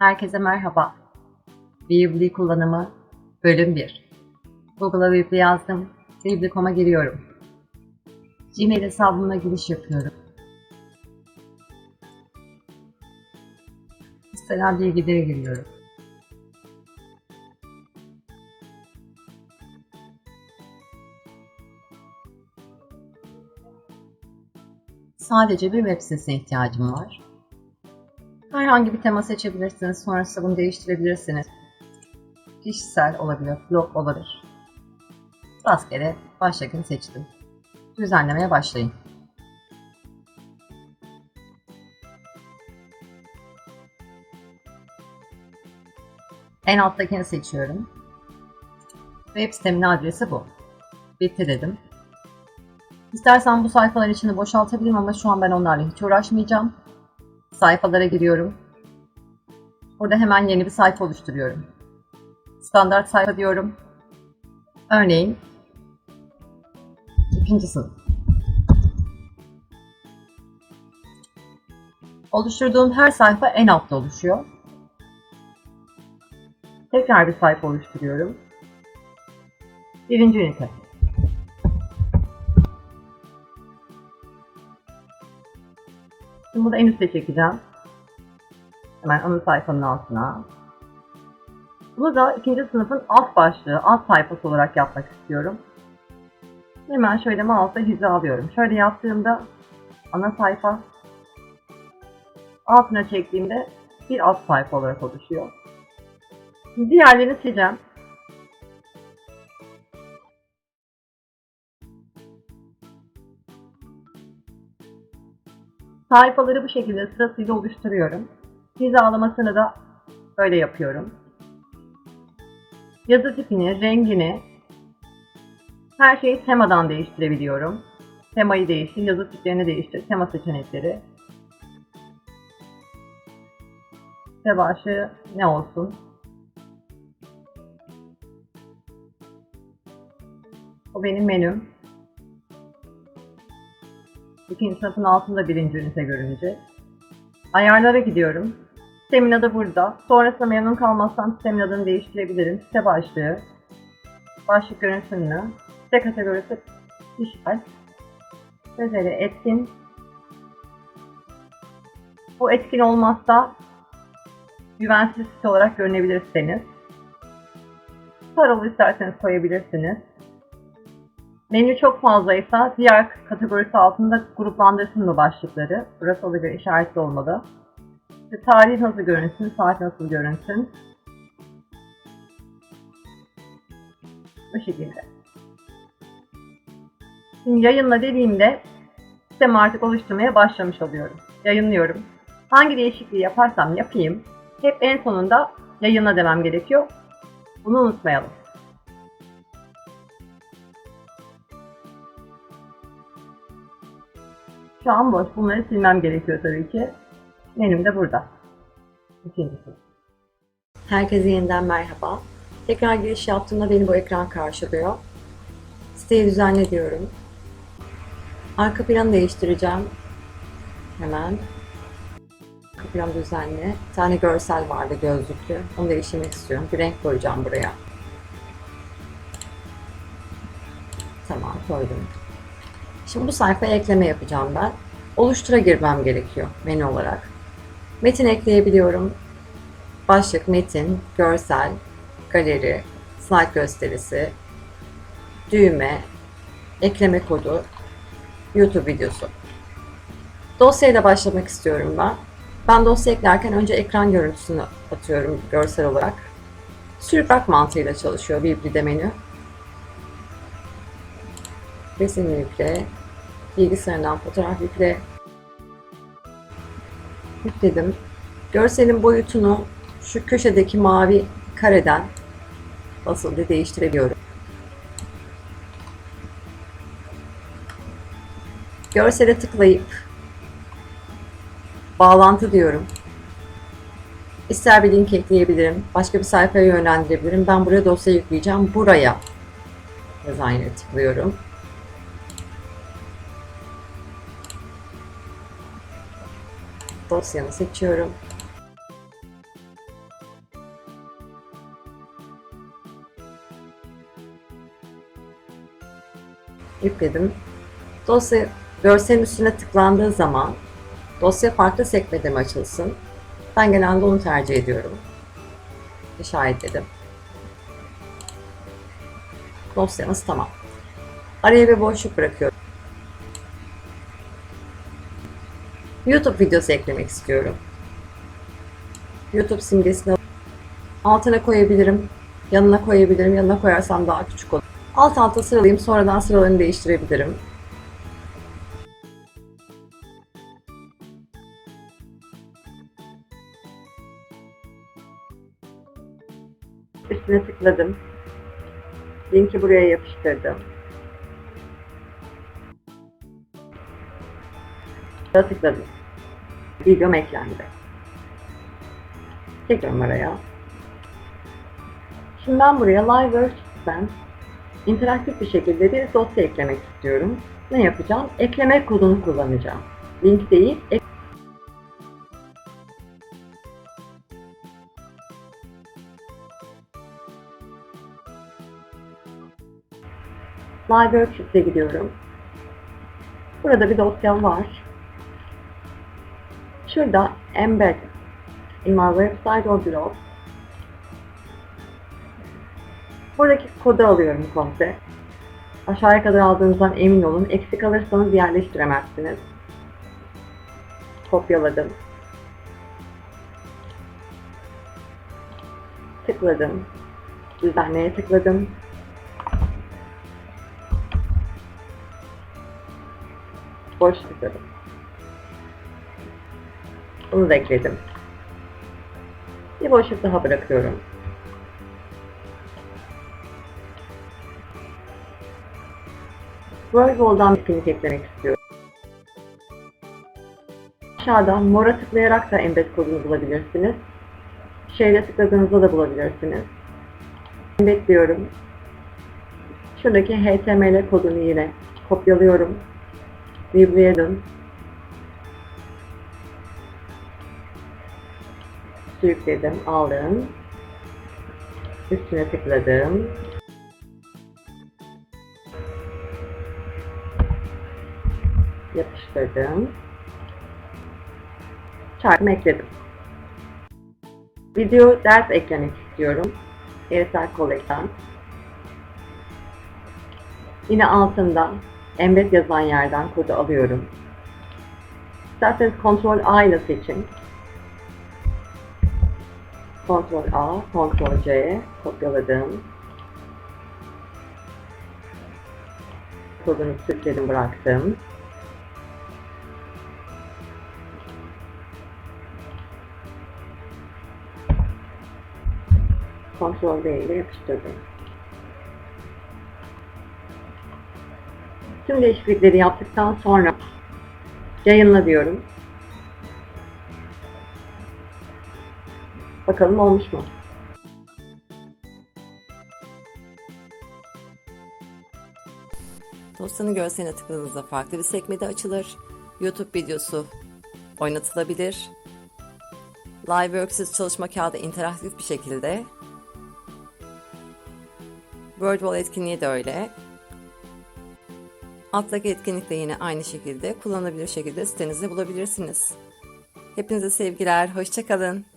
Herkese merhaba. Weebly kullanımı bölüm 1. Google'a Weebly yazdım. Weebly.com'a giriyorum. Gmail hesabımla giriş yapıyorum. Mesela bilgileri giriyorum. Sadece bir web sitesine ihtiyacım var. Herhangi bir tema seçebilirsiniz. Sonrasında bunu değiştirebilirsiniz. Kişisel olabilir, blog olabilir. Rastgele başlıkını seçtim. Düzenlemeye başlayın. En alttakini seçiyorum. Web sitemin adresi bu. Bitti dedim. İstersen bu sayfaların içini boşaltabilirim ama şu an ben onlarla hiç uğraşmayacağım. Sayfalara giriyorum. Burada hemen yeni bir sayfa oluşturuyorum. Standart sayfa diyorum. Örneğin ikinci sınıf. Oluşturduğum her sayfa en altta oluşuyor. Tekrar bir sayfa oluşturuyorum. Birinci ünite. Şimdi bunu en üste çekeceğim. Hemen ana sayfanın altına. Bunu da ikinci sınıfın alt başlığı, alt sayfası olarak yapmak istiyorum. Hemen şöyle mouse'la hizalıyorum. Şöyle yaptığımda ana sayfa altına çektiğimde bir alt sayfa olarak oluşuyor. Diğerlerini sileceğim. Sayfaları bu şekilde sırasıyla oluşturuyorum. Hizalamasını da böyle yapıyorum. Yazı tipini, rengini, her şeyi temadan değiştirebiliyorum. Temayı değiştir, yazı tiplerini değiştir, tema seçenekleri. Site başlığı ne olsun? O benim menüm. İkinci sınıfın altında birinci ünite görünecek. Ayarlara gidiyorum. Sistemin adı burada. Sonrasında memnun kalmazsam sistemin adını değiştirebilirim. Site başlığı, başlık görüntünü, site kategorisi kişisel, üzeri etkin. Bu etkin olmazsa güvensiz site olarak görünebilir siteniz. Paralı isterseniz koyabilirsiniz. Menü çok fazlaysa diğer kategorisi altında gruplandırsın bu başlıkları. Burası ona göre işaretli olmalı. İşte tarih nasıl görünsün, saat nasıl görünsün. Bu şekilde. Şimdi yayınla dediğimde sistemi artık oluşturmaya başlamış oluyorum. Yayınlıyorum. Hangi değişikliği yaparsam yapayım hep en sonunda yayınla demem gerekiyor. Bunu unutmayalım. Şu an boş. Bunları silmem gerekiyor tabii ki. Menüm de burada. İkincisi. Herkese yeniden merhaba. Tekrar giriş yaptığımda beni bu ekran karşılıyor. Siteyi düzenle diyorum. Arka planı değiştireceğim. Hemen. Arka plan düzenle. Bir tane görsel vardı gözlüklü. Onu değiştirmek istiyorum. Bir renk koyacağım buraya. Tamam koydum. Şimdi bu sayfaya ekleme yapacağım ben. Oluştura girmem gerekiyor menü olarak. Metin ekleyebiliyorum. Başlık, metin, görsel, galeri, slide gösterisi, düğme, ekleme kodu, YouTube videosu. Dosyayla başlamak istiyorum ben. Ben dosya eklerken önce ekran görüntüsünü atıyorum görsel olarak. Sürükbak mantığıyla çalışıyor Bibli'de menü. Resim yükle, bilgisayarından fotoğraf yükle. Yükledim. Görselin boyutunu şu köşedeki mavi kareden basılı değiştirebiliyorum. Görsele tıklayıp bağlantı diyorum. İster bir link ekleyebilirim, başka bir sayfaya yönlendirebilirim. Ben buraya dosya yükleyeceğim. Buraya designer'e tıklıyorum. dosyamı seçiyorum. Yükledim. Dosya görselin üstüne tıklandığı zaman dosya farklı sekmede mi açılsın? Ben genelde onu tercih ediyorum. İşaretledim. Dosyamız tamam. Araya bir boşluk bırakıyorum. YouTube videosu eklemek istiyorum. YouTube simgesini altına koyabilirim. Yanına koyabilirim. Yanına koyarsam daha küçük olur. Alt alta sıralayayım. Sonradan sıralarını değiştirebilirim. Üstüne tıkladım. Linki buraya yapıştırdım. Tıkladım. Videom eklendi. Tekrar araya. Şimdi ben buraya LiveWorks'ten interaktif bir şekilde bir dosya eklemek istiyorum. Ne yapacağım? Ekleme kodunu kullanacağım. Link değil, ek LiveWorks'e gidiyorum. Burada bir dosyam var. Şurada embed in my website or blog. Buradaki kodu alıyorum komple. Aşağıya kadar aldığınızdan emin olun. Eksik alırsanız yerleştiremezsiniz. Kopyaladım. Tıkladım. Düzenleye tıkladım. Boş tıkladım. Bunu da ekledim. Bir boşluk daha bırakıyorum. Bir etkinlik eklemek istiyorum. Aşağıdan mora tıklayarak da embed kodunu bulabilirsiniz. Şeyle tıkladığınızda da bulabilirsiniz. Embed diyorum. Şuradaki HTML kodunu yine kopyalıyorum. View'leyelim. Sürükledim, aldım. Üstüne tıkladım. Yapıştırdım. Çarpımı ekledim. Video ders eklemek istiyorum. Ersel Collect'tan. Yine altında embed yazan yerden kodu alıyorum. İsterseniz Ctrl A ile seçin. Ctrl A, Ctrl C kopyaladım. Kodunu sürükledim bıraktım. Ctrl V ile yapıştırdım. Tüm değişiklikleri yaptıktan sonra yayınla diyorum. Bakalım olmuş mu? Dosyanın görseline tıkladığınızda farklı bir sekmede açılır. YouTube videosu oynatılabilir. LiveWorks'ız çalışma kağıdı interaktif bir şekilde. WordWall etkinliği de öyle. Alttaki etkinlik de yine aynı şekilde kullanılabilir şekilde sitenizde bulabilirsiniz. Hepinize sevgiler, hoşçakalın.